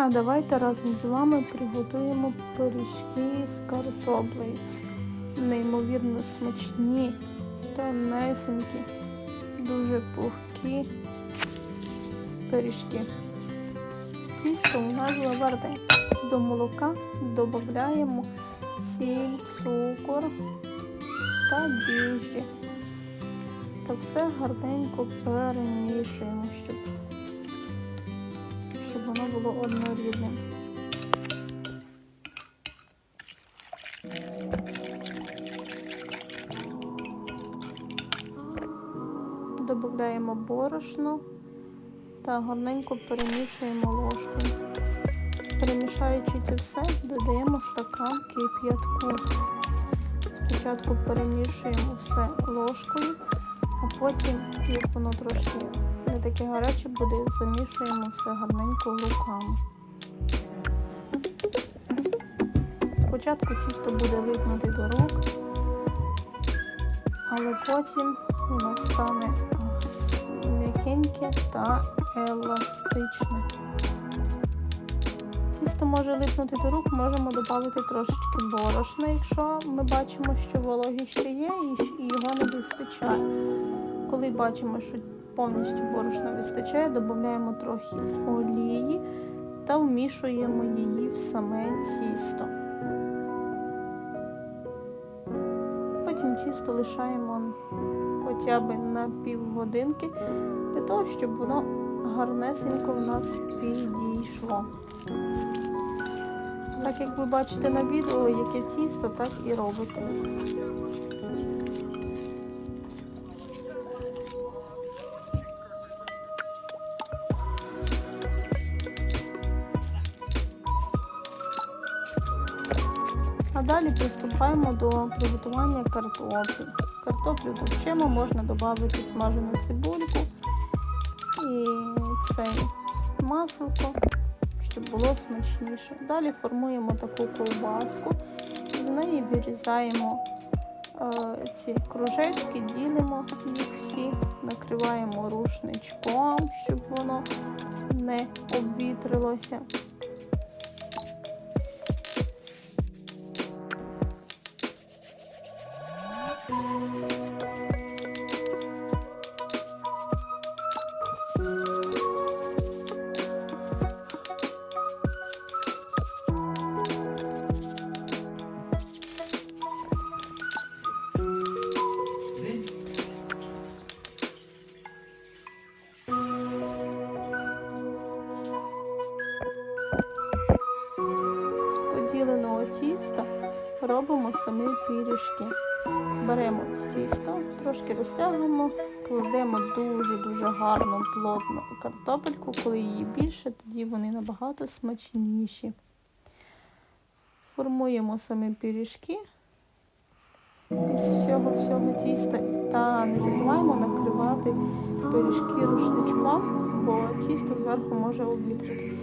А давайте разом з вами приготуємо пиріжки з картоплею. Неймовірно смачні, тонесенькі, дуже пухкі пиріжки. Тісто у нас заварне. До молока додаємо сіль, цукор та дріжджі. Та все гарненько перемішуємо, щоб воно було однорідним. Додаємо борошно та гарненько перемішуємо ложкою. Перемішаючи це все, додаємо стакан кип'ятку. Спочатку перемішуємо все ложкою, а потім, як воно трошки не таке гаряче буде, замішуємо все гарненько руками. Спочатку тісто буде липнути до рук, але потім воно стане м'якеньке та еластичне. Тісто може липнути до рук, можемо додати трошечки борошна, якщо ми бачимо, що вологі ще є і його не вистачає. Коли бачимо, що повністю борошна вистачає, додаємо трохи олії та вмішуємо її в саме тісто. Потім тісто лишаємо хоча б на півгодинки, для того, щоб воно гарнесенько в нас підійшло. Так як ви бачите на відео, яке тісто, так і робите. А далі приступаємо до приготування картоплі. Картоплю товчемо, можна додати смажену цибульку і цей масло, щоб було смачніше. Далі формуємо таку ковбаску, з неї вирізаємо е, ці кружечки, ділимо їх всі, накриваємо рушничком, щоб воно не обвітрилося. З поділеного тіста робимо самі пиріжки. Беремо тісто, трошки розтягуємо, кладемо дуже-дуже гарну плотну картопельку. Коли її більше, тоді вони набагато смачніші. Формуємо самі пиріжки із всього всього тіста та не забуваємо накривати пиріжки рушничком, бо тісто зверху може обвітритися.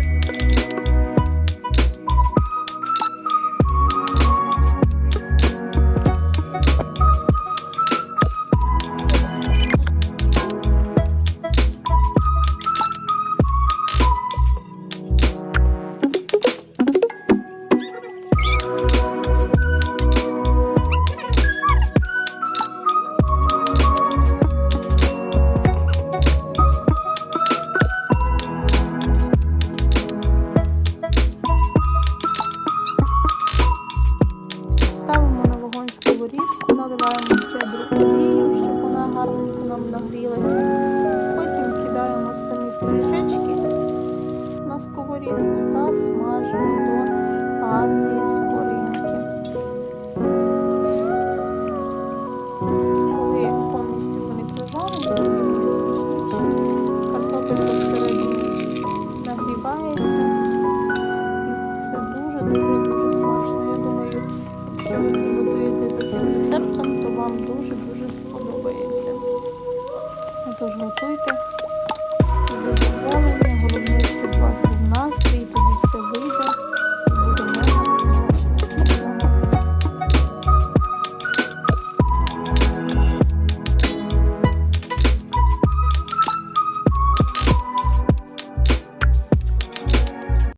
сковорідку, наливаємо щедру олію, щоб вона гарненько нам нагрілася. Потім кидаємо самі пиріжечки на сковорідку та смажимо до гарної скоринки. Коли повністю вони приварені, вони буде нагрівається. І це дуже-дуже. готуйте.